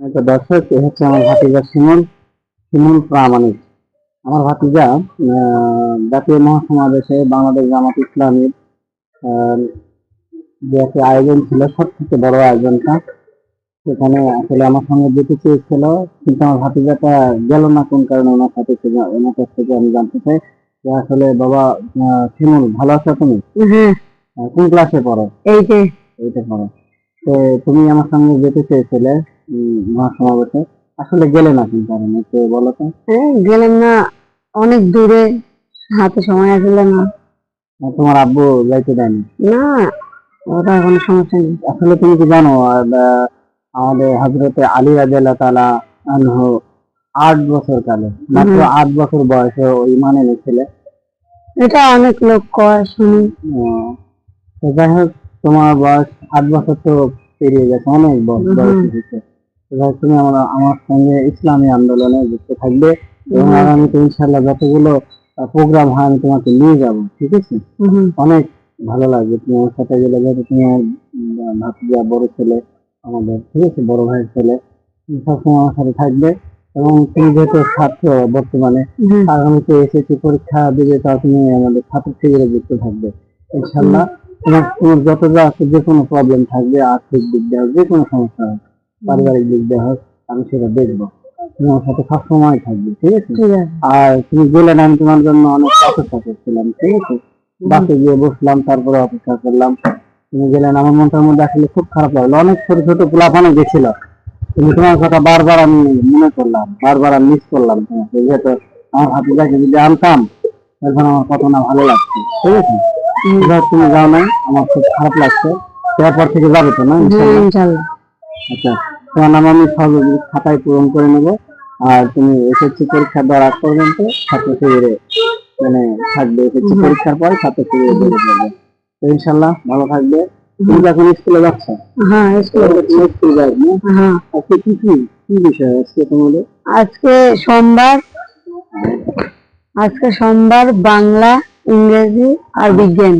তো দর্শক এ হচ্ছে আমার ভাতিজা সিমন। সিমন প্রামাণিক। আমার ভাতিজা জাতীয় মহাসমাবেশে বাংলাদেশ জামাত ইসলামের আহ, যে একটা আয়োজন ছিল সব থেকে বড় আয়োজনটা সেখানে আসলে আমার সঙ্গে যেতে চেয়েছিল কিন্তু আমার ভাতিজাটা গেল না কোন কারণে ওনার সাথে ওনার কাছ থেকে আমি জানতে চাই যে আসলে বাবা সিমন ভালো আছো তুমি? কোন ক্লাসে পড়ো? এইটা করো তো তুমি আমার সঙ্গে যেতে চেয়েছিলে মহাসমাবেশে। আসলে গেলে না কোন কারণে তো বলো তো। হ্যাঁ, গেলাম না। অনেক দূরে। হাতে সময় আসলে না। তোমার আব্বু যাইতে দেয়নি না? ওটা কোনো সমস্যা নেই। আসলে তুমি কি জানো আমাদের হজরতে আলী রাজিয়াল্লাহ তালা আনহু আট বছর কালে মাত্র আট বছর বয়সে ওই মানে এনেছিলে। এটা অনেক লোক কয় শুনি। যাই হোক তোমার বয়স আট বছর তো পেরিয়ে গেছে অনেক বয়স বয়স হয়েছে। হোক, তুমি আমার আমার সঙ্গে ইসলামী আন্দোলনে যুক্ত থাকবে এবং। আগামীতে ইনশাল্লাহ যতগুলো প্রোগ্রাম হয় আমি তোমাকে নিয়ে যাব ঠিক আছে? অনেক ভালো লাগবে তুমি আমার সাথে গেলে যেহেতু তুমি আমার ভাতিজা বড় ছেলে আমাদের ঠিক আছে? বড় ভাইয়ের ছেলে সবসময় আমার সাথে থাকবে এবং তুমি যেহেতু ছাত্র বর্তমানে আগামীতে এসএসসি পরীক্ষা দিবে তা তুমি আমাদের ছাত্র শিবিরে যুক্ত থাকবে ইনশাল্লাহ তোমার তোমার যত যা আছে যে কোনো প্রবলেম থাকবে আর্থিক দিক দিয়ে যে কোনো সমস্যা পারিবারিক দিক দিয়ে হোক আমি সেটা দেখব। তুমি আমার সাথে সবসময় থাকবে ঠিক আছে? আর তুমি গেলে না আমি তোমার জন্য অনেক অপেক্ষা করছিলাম ঠিক আছে? বাসে গিয়ে বসলাম তারপরে অপেক্ষা করলাম। তুমি গেলেন আমার মনটার মধ্যে আসলে খুব খারাপ লাগল। অনেক ছোট ছোট পোলাপানো গেছিল। কিন্তু তোমার কথা বারবার আমি মনে করলাম বারবার আমি মিস করলাম তোমাকে। যেহেতু আমার হাতে যাকে যদি আনতাম তখন আমার কত না ভালো লাগছে ঠিক আছে? তুমি ধর তুমি যাও নাই আমার খুব খারাপ লাগছে। তারপর থেকে যাবে তো না হ্যাঁ আচ্ছা। তোমার নাম আমি সহযোগী খাতায় পূরণ করে নেব। আর তুমি এসএসসি পরীক্ষা দেওয়ার আগ পর্যন্ত ছাত্র শিবিরে মানে থাকবে এসএসসি পরীক্ষার পর ছাত্র শিবিরে বেরিয়ে যাবে তো ইনশাল্লাহ ভালো থাকবে। তুমি যখন স্কুলে যাচ্ছ? হ্যাঁ স্কুলে হ্যাঁ। আজকে কি কি কি বিষয় আজকে তোমাদের? আজকে সোমবার আজকে সোমবার বাংলা ইংরেজি আর বিজ্ঞান।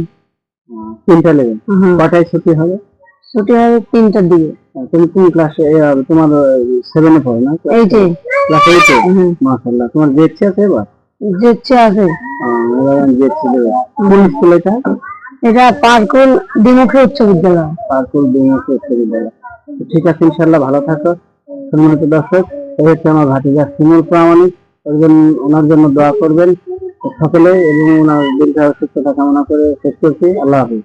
তিনটা লেভেল। হ্যাঁ। কটায় ছুটি হবে? হবে তিনটার দিকে। তুমি কোন ক্লাসে তোমার সেভেনে পড়ো না? এইটে। ক্লাস এইটে মাশাল্লাহ তোমার জেটসি আছে এবার? যে ইচ্ছে আছে এবার আমি কোন স্কুল এটা? এটা পার্কুল দ্বিমুখী উচ্চ বিদ্যালয়। পার্কুল বিমুখী উচ্চ বিদ্যালয়। ঠিক আছে ইনশাল্লাহ ভালো থাকো। সম্মানিত দর্শক এই হচ্ছে আমার ভাতিজা শিমুল প্রামাণিক। জন্য ওনার জন্য দোয়া করবেন সকলে এবং ওনার দীর্ঘ সুস্থতা কামনা করে শেষ করছি। আল্লাহ হাফিজ।